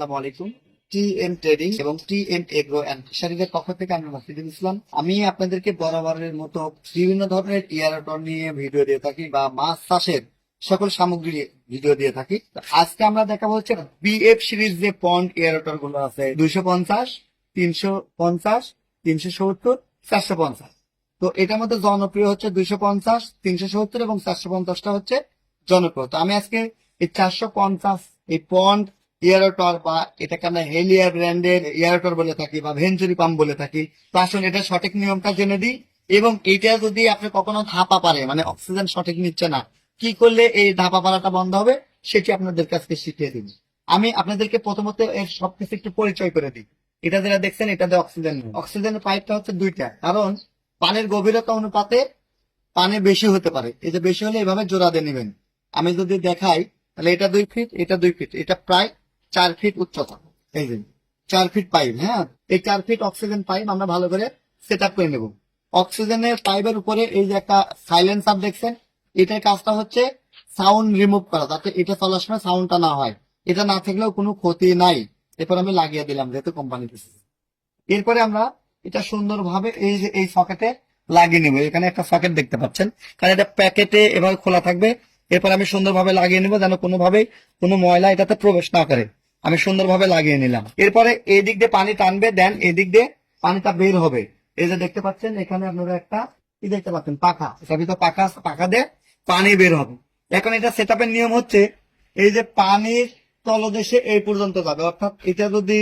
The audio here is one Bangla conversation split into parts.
আলাইকুম। টি এম ট্রেডিং এবং টি এম এগ্রো অ্যান্ড ফিশারিজের পক্ষ থেকে আমি মাসিদুল ইসলাম। আমি আপনাদেরকে বরাবরের মতো বিভিন্ন ধরনের ইয়ারটর নিয়ে ভিডিও দিয়ে থাকি বা মাছ চাষের সকল সামগ্রী ভিডিও দিয়ে থাকি। আজকে আমরা দেখাবো হচ্ছে বিএফ সিরিজ যে পন্ড ইয়ারটরগুলো আছে, দুইশো পঞ্চাশ, তিনশো পঞ্চাশ, তিনশো সত্তর, চারশো পঞ্চাশ। তো এটার মধ্যে জনপ্রিয় হচ্ছে দুইশো পঞ্চাশ, তিনশো সত্তর এবং চারশো পঞ্চাশটা হচ্ছে জনপ্রিয়। তো আমি আজকে এই চারশো পঞ্চাশ এই পন্ড ইয়ারোটর বা এটাকে আমরা হেলিয়ার ব্র্যান্ডের ইয়ারোটর বলে থাকি বা ভেঞ্চুরি পাম্প বলে থাকি তো আসুন এটা সঠিক নিয়মটা জেনে দিই এবং এটা যদি আপনি কখনো ধাপা পারে মানে অক্সিজেন সঠিক নিচ্ছে না, কি করলে এই ধাপা পালাটা বন্ধ হবে সেটি আপনাদের কাছে শিখিয়ে দিন আমি আপনাদেরকে প্রথমত এর সবকিছু একটু পরিচয় করে দিই। এটা যারা দেখছেন এটাতে অক্সিজেন অক্সিজেনের পাইপটা হচ্ছে দুইটা, কারণ পানির গভীরতা অনুপাতে পানি বেশি হতে পারে। এই যে বেশি হলে এভাবে জোড়া দিয়ে নেবেন। আমি যদি দেখাই, তাহলে এটা দুই ফিট এটা দুই ফিট এটা প্রায় চার ফিট উচ্চতা। এই যে, চার ফিট পাইপ হ্যাঁ? এই চার ফিট অক্সিজেন পাইপ আমরা ভালো করে সেট আপ করে নেব। অক্সিজেনের পাইপের উপরে এই যে একটা সাইলেন্সার দেখছেন, এটার কাজটা হচ্ছে সাউন্ড রিমুভ করা, যাতে এটা চলার সময় সাউন্ডটা না হয়। এটা না থাকলেও কোনো ক্ষতি নাই। এরপর আমি লাগিয়ে দিলাম যেহেতু কোম্পানি এরপরে আমরা এটা সুন্দরভাবে এই যে, এই সকেটে লাগিয়ে নেব। এখানে একটা সকেট দেখতে পাচ্ছেন। কারণ এটা প্যাকেটে এভাবে খোলা থাকবে। এরপর আমি সুন্দরভাবে লাগিয়ে নেব যেন কোনোভাবে কোনো ময়লা এটাতে প্রবেশ না করে। আমি সুন্দরভাবে লাগিয়ে নিলাম। এরপরে এই দিক দিয়ে পানি টানবে, দেন এই দিক দিয়ে পানিটা বের হবে। এই যে দেখতে পাচ্ছেন, এখানে আপনারা একটা কি দেখতে পাচ্ছেন, পাখা। এটা ভিতরে পাখা পাখা দিয়ে পানি বের হবে। এখন এটা সেট নিয়ম হচ্ছে, এই যে পানির তলদেশে এই পর্যন্ত যাবে। অর্থাৎ এটা যদি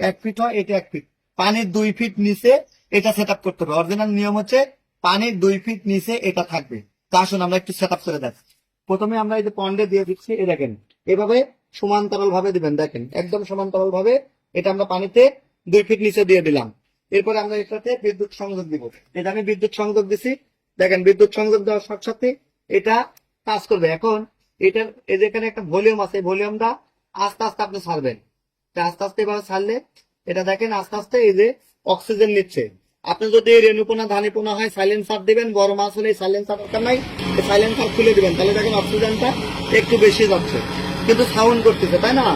এক ফিট হয়, এটা এক ফিট। পানির দুই ফিট নিচে এটা সেট করতে হবে। অরিজিনাল নিয়ম হচ্ছে, পানির দুই ফিট নিচে এটা থাকবে। তা আসুন আমরা একটু সেট করে দেখি প্রথমে আমরা এই যে পন্ডে দিয়ে দিচ্ছি, এই দেখেন। এভাবে সমান্তরাল ভাবে দিবেন। দেখেন, একদম সমান্তরাল ভাবে এটা আমরা পানিতে দুই ফিট নিচে দিয়ে দিলাম। এরপরে আমরা এটাতে বিদ্যুৎ সংযোগ দিব। এটা আমি বিদ্যুৎ সংযোগ দিছি, দেখেন বিদ্যুৎ সংযোগ দেওয়ার সাথে সাথে এটা কাজ করবে। এখন এটার, এই যে এখানে একটা ভলিউম আছে ভলিউমটা আস্তে আস্তে আপনি ছাড়বেন। আস্তে আস্তে এভাবে ছাড়লে, এটা দেখেন আস্তে আস্তে এই যে অক্সিজেন নিচ্ছে। আপনি যদি রেণুপোনা, ধানিপোনা হয়, সাইলেন্সার দিবেন বড় মাছ হলে সাইলেন্সার দরকার নাই সাইলেন্সার খুলে দিবেন। তাহলে দেখেন অক্সিজেনটা একটু বেশি যাচ্ছে। কিন্তু সাউন্ড করতেছে, তাই না?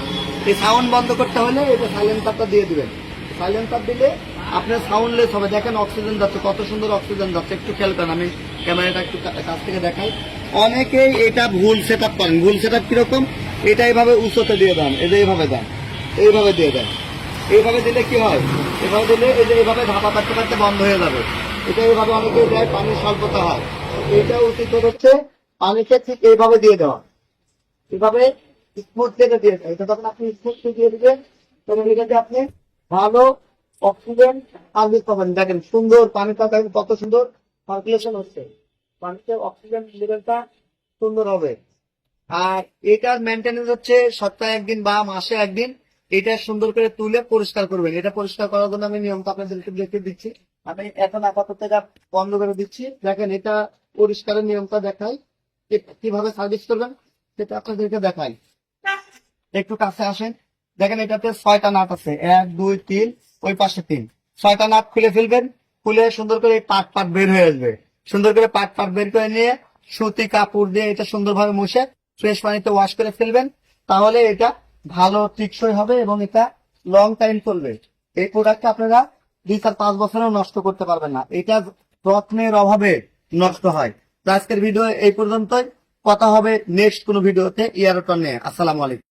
এই সাউন্ড বন্ধ করতে হলে এটা সাইলেন্সারটা দিয়ে দিবেন। সাইলেন্সার দিলে আপনার সাউন্ডলেস হবে। দেখেন অক্সিজেন যাচ্ছে, কত সুন্দর অক্সিজেন যাচ্ছে। একটু খেয়াল করেন, আমি ক্যামেরাটা একটু কাছ থেকে দেখাই। অনেকেই এটা ভুল সেট আপ করেন। ভুল সেট আপ কীরকম? এটা এইভাবে উঁচুতে দিয়ে দেন। এই যে এইভাবে দেন। এইভাবে দিয়ে দেন। এইভাবে দিলে কি হয়? এভাবে দিলে এই যে এইভাবে ধাপা কাটতে কাটতে বন্ধ হয়ে যাবে। এটা এইভাবে অনেকে দেয়, পানির স্বল্পতা হয়। এটা উচিত হচ্ছে পানিকে ঠিক এইভাবে দিয়ে দেওয়া। এভাবে কেটে দিয়ে দেয়। এটা তখন আপনি ভালো অক্সিজেন সার্ভিস পাবেন। দেখেন, সুন্দর পানিটা দেখেন কত সুন্দর সার্কুলেশন হচ্ছে। পানিতে অক্সিজেন লেভেলটা সুন্দর হবে। আর এটার মেনটেন্যান্স হচ্ছে সপ্তাহে একদিন বা মাসে একদিন এটা সুন্দর করে তুলে পরিষ্কার করবেন। এটা পরিষ্কার করার জন্য আমি নিয়মটা আপনাদেরকে দেখে দিচ্ছি। আমি এখন আপাতত এটা বন্ধ করে দিচ্ছি। দেখেন, এটা পরিষ্কারের নিয়মটা দেখাই। কীভাবে সার্ভিস করবেন সেটা আপনাদেরকে দেখাই। একটু কাছে আসেন। দেখেন এটাতে ছয়টা নাট আছে। এক, দুই, তিন, ওই পাশে তিন। ছয়টা নাট খুলে ফেলবেন, খুলে সুন্দর করে পাট পাট বের হয়ে আসবে। সুন্দর করে পাট পাট বের করে নিয়ে সুতি কাপড় দিয়ে এটা সুন্দরভাবে মুছে ফ্রেশ পানিতে ওয়াশ করে ফেলবেন। তাহলে এটা ভালো টিকসই হবে এবং এটা লং টাইম চলবে। এই প্রোডাক্টটা আপনারা দুই চার পাঁচ বছরেও নষ্ট করতে পারবেন না। এটা যত্নের অভাবে নষ্ট হয়। আজকের ভিডিও এই পর্যন্তই। কথা হবে নেক্সট কোনো ভিডিওতে ইয়ারটন নিয়ে আসসালামু আলাইকুম।